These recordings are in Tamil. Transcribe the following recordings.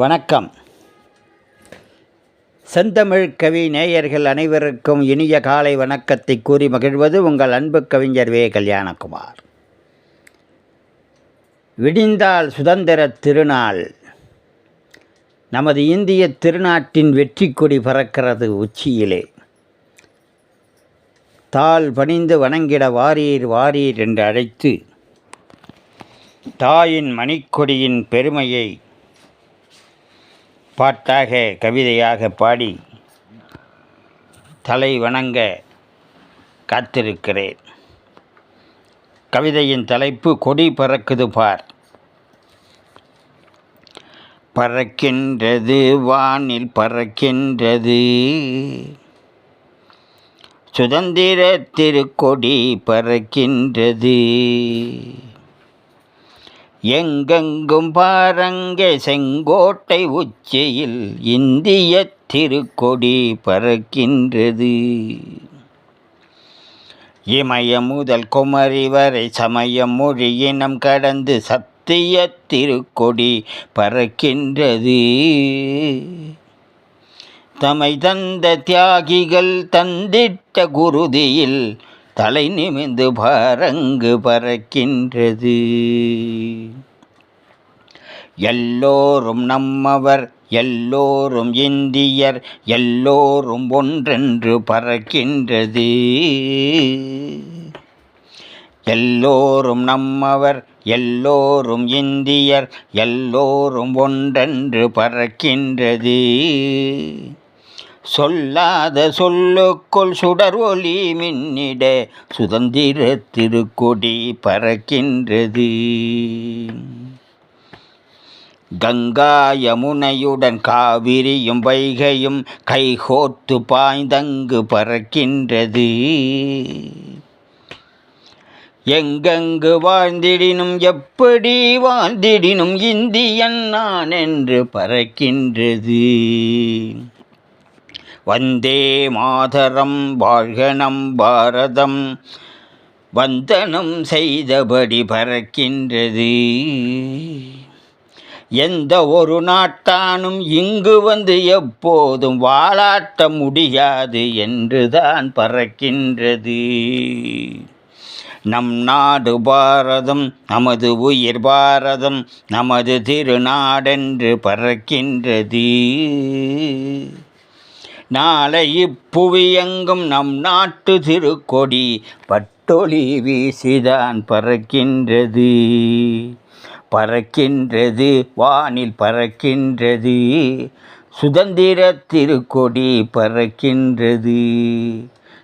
வணக்கம். செந்தமிழ் கவி நேயர்கள் அனைவருக்கும் இனிய காலை வணக்கத்தை கூறி மகிழ்வது உங்கள் அன்பு கவிஞர் வே. கல்யாணகுமார். விடிந்தால் சுதந்திர திருநாள். நமது இந்திய திருநாட்டின் வெற்றி கொடி பறக்கிறது உச்சியிலே. தாள் பணிந்து வணங்கிட வாரீர் வாரீர் என்று அழைத்து தாயின் மணிக்கொடியின் பெருமையை பாட்டாக கவிதையாக பாடி தலை வணங்க காத்திருக்கிறேன். கவிதையின் தலைப்பு கொடி பறக்குது பார். பறக்கின்றது வானில் பறக்கின்றது. சுதந்திர திருக்கொடி பறக்கின்றது. எங்கெங்கும் பாரங்க செங்கோட்டை உச்சியில் இந்திய திருக்கொடி பறக்கின்றது. இமயம் முதல் குமரி வரை சமயம் மொழி இனம் கடந்து சத்திய திருக்கொடி பறக்கின்றது. தமை தந்த தியாகிகள் தந்திட்ட குருதியில் தலை நிமிந்து பரங்கு பறக்கின்றது. எல்லோரும் நம்மவர் எல்லோரும் இந்தியர் எல்லோரும் ஒன்றென்று பறக்கின்றது. எல்லோரும் நம்மவர் எல்லோரும் இந்தியர் எல்லோரும் ஒன்றென்று பறக்கின்றது. சொல்லாத சொல்லுக்குள் சுடர் ஒளி மின்னிட சுதந்திர திருக்கொடி பறக்கின்றது. கங்கா யமுனையுடன் காவிரியும் வைகையும் கைகோத்து பாய்ந்தங்கு பறக்கின்றது. எங்கெங்கு வாழ்ந்திடினும் எப்படி வாழ்ந்திடினும் இந்தியன் நான் என்று பறக்கின்றது. வந்தே மாதரம் வாழ்கணம் பாரதம் வந்தனம் செய்தபடி பறக்கின்றது. எந்த ஒரு நாட்டானும் இங்கு வந்து எப்போதும் வாழாட்ட முடியாது என்றுதான் பறக்கின்றது. நம் நாடு பாரதம் நமது உயிர் பாரதம் நமது திருநாடென்று பறக்கின்றது. நாளை இப்புவியெங்கும் நம் நாட்டு திருக்கொடி பட்டொளி வீசிதான் பறக்கின்றது. பறக்கின்றது வானில் பறக்கின்றது சுதந்திர திருக்கொடி பறக்கின்றது.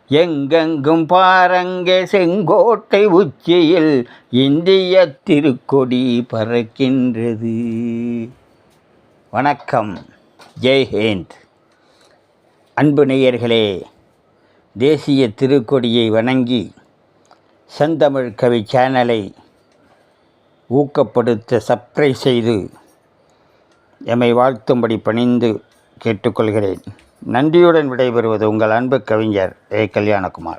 எங்கெங்கும் பாருங்க செங்கோட்டை உச்சியில் இந்திய திருக்கொடி பறக்கின்றது. வணக்கம். ஜெய் ஹிந்த். அன்பு நேயர்களே தேசிய திருக்கொடியை வணங்கி செந்தமிழ் கவி சேனலை ஊக்கப்படுத்த சப்ஸ்கிரைப் செய்து எம்மை வாழ்த்தும்படி பணிந்து கேட்டுக்கொள்கிறேன். நன்றியுடன் விடைபெறுவது உங்கள் அன்பு கவிஞர் ஏ. கல்யாணகுமார்.